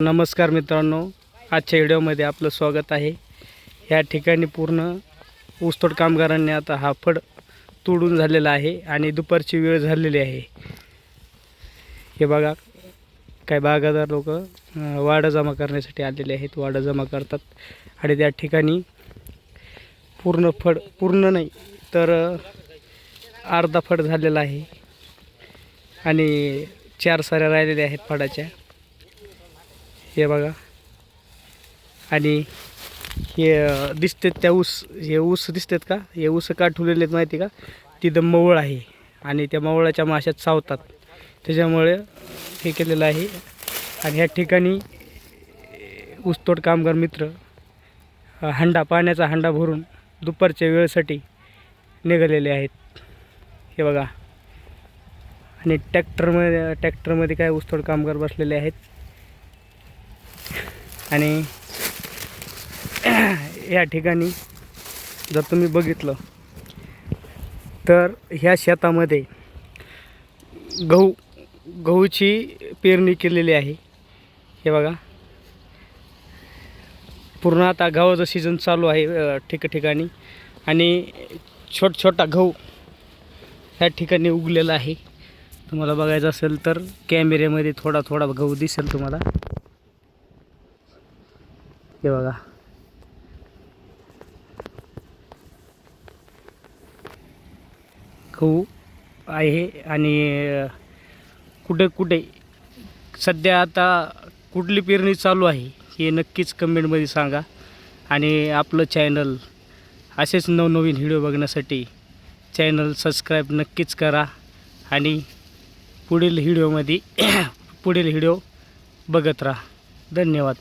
नमस्कार मित्रांनो आजच्या व्हिडिओमध्ये आपलं स्वागत आहे. या ठिकाणी पूर्ण ऊसतोड कामगारांनी आता हा फड तोडून झालेला आहे आणि दुपारची वेळ झालेली आहे. हे बघा काही बागादार लोक वाडं जमा करण्यासाठी आलेले आहेत. वाडं जमा करतात आणि त्या ठिकाणी पूर्ण फड पूर्ण नाही तर अर्धा फड झालेला आहे. आणि चार साऱ्या राहिलेल्या आहेत फडाच्या. हे बघा. आणि हे दिसतात दिसतेत त्या ऊस हे ऊस दिसतात का? हे ऊस का ठुलेले आहेत माहिती का? तिथं मवळ आहे. आणि त्या मवळाच्या माशात चावतात. त्याच्यामुळे हे केलेलं आहे. आणि ह्या ठिकाणी ऊसतोड कामगार मित्र हंडा पाण्याचा हंडा भरून दुपारच्या वेळेसाठी निघालेले आहेत. हे बघा. आणि ट्रॅक्टरमध्ये ट्रॅक्टरमध्ये काय ऊसतोड कामगार बसलेले आहेत? आणि या ठिकाणी जर तुम्ही बघितलं तर ह्या शेतामध्ये गहू गहूची पेरणी केलेली आहे. हे बघा. पूर्ण आता गव्हाचं सीझन चालू आहे ठिकठिकाणी. आणि छोट छोटा गहू ह्या ठिकाणी उगलेला आहे. तुम्हाला बघायचं असेल तर कॅमेऱ्यामध्ये थोडा थोडा गहू दिसेल तुम्हाला. हे बघा. गहू आहे आणि कुठे कुठे सध्या आता कुठली पेरणी चालू आहे हे नक्कीच कमेंटमध्ये सांगा. आणि आपलं चॅनल असेच नवनवीन व्हिडिओ बघण्यासाठी चॅनल सबस्क्राईब नक्कीच करा. आणि पुढील व्हिडिओमध्ये पुढील व्हिडिओ बघत राहा. धन्यवाद.